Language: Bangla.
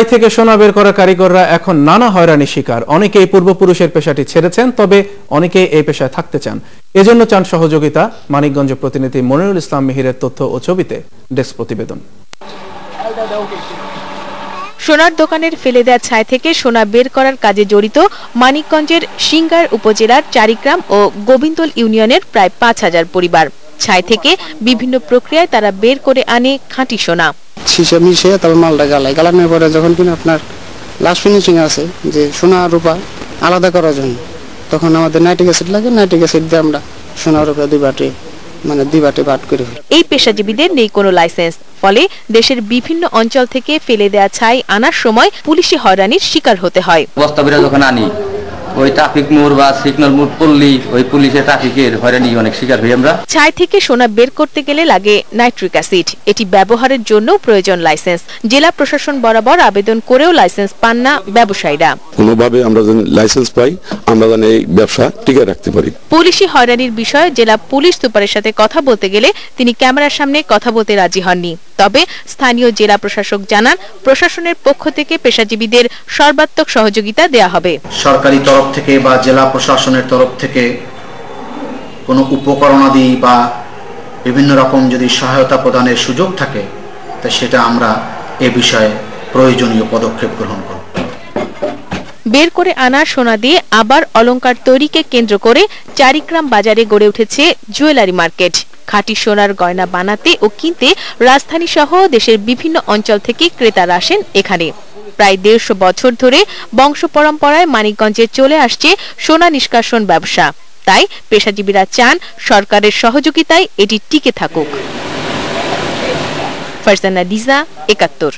ছাই থেকে সোনা বের করা কারিগররা এখন নানা হয়রানির শিকার। অনেকেই পূর্বপুরুষের পেশাটি ছেড়েছেন, তবে অনেকেই এই পেশায় থাকতে চান। এজন্য চান সহযোগিতা, মানিকগঞ্জ প্রতিনিধি মনিরুল ইসলাম মিহিরের তথ্য ও ছবিতে ডেস্ক প্রতিবেদন। সোনার দোকানের ফেলে দেওয়া ছাই থেকে সোনা বের করার কাজে জড়িত মানিকগঞ্জের সিঙ্গার উপজেলার চারিগ্রাম ও গোবিন্দল ইউনিয়নের প্রায় পাঁচ হাজার পরিবার। ছাই থেকে বিভিন্ন প্রক্রিয়ায় তারা বের করে আনে খাঁটি সোনা। শিশে মিশে তারপর মালটা গালাই গালানোর পরে যখন কিনা আপনার লাস্ট ফিনিশিং আছে যে সোনা রূপা আলাদা করার জন্য তখন আমাদের নাইট্রিক অ্যাসিড লাগে নাইট্রিক অ্যাসিড দিয়ে আমরা সোনা রূপা দুই বাটি মানে দুই বাটি বাট করে এই পেশাজীবীদের নেই কোনো লাইসেন্স ফলে দেশের বিভিন্ন অঞ্চল থেকে ফেলে দেওয়া ছাই আনার সময় পুলিশি হয়রানির শিকার হতে হয়। বস্তা বেরা যখন আনি। ওই ট্রাফিক মোড় বা সিগন্যাল মোড় পড়লেই ওই পুলিশের ট্রাফিকের হয়রানি অনেক শিকার হই আমরা। ছাই থেকে সোনা বের করতে গেলে লাগে নাইট্রিক অ্যাসিড। এটি ব্যবহারের জন্য প্রয়োজন লাইসেন্স। জেলা প্রশাসন বরাবর আবেদন করেও লাইসেন্স পান না ব্যবসায়ীরা। কোনোভাবে আমরা যেন লাইসেন্স পাই আমরা যেন এই ব্যবসা টিকে রাখতে পারি। পুলিশি হয়রানির বিষয়ে জেলা পুলিশ সুপারের সাথে কথা বলতে গেলে তিনি ক্যামেরার সামনে কথা বলতে রাজি হননি। তবে স্থানীয় জেলা প্রশাসক জানান প্রশাসনের পক্ষ থেকে পেশাজীবীদের সর্বাত্মক সহযোগিতা দেয়া হবে। সরকারি তরফ থেকে বা জেলা প্রশাসনের তরফ থেকে কোনো উপকরণাদি বা বিভিন্ন রকম যদি সহায়তা প্রদানের সুযোগ থাকে তা সেটা আমরা এ বিষয়ে প্রয়োজনীয় পদক্ষেপ গ্রহণ করব। বের করে আনা সোনা দিয়ে আবার অলংকার তৈরিকে কেন্দ্র করে চারিগ্রাম বাজারে গড়ে উঠেছে জুয়েলারি মার্কেট। খাঁটি সোনার গয়না বানাতে ও কিনতে রাজধানী সহ দেশের বিভিন্ন অঞ্চল থেকে ক্রেতারা আসেন এখানে। প্রায় দেড়শো বছর ধরে বংশ পরম্পরায় মানিকগঞ্জে চলে আসছে সোনা নিষ্কাশন ব্যবসা। তাই পেশাজীবীরা চান সরকারের সহযোগিতায় এটি টিকে থাকুক। ফারজানা ডিজা একাত্তর।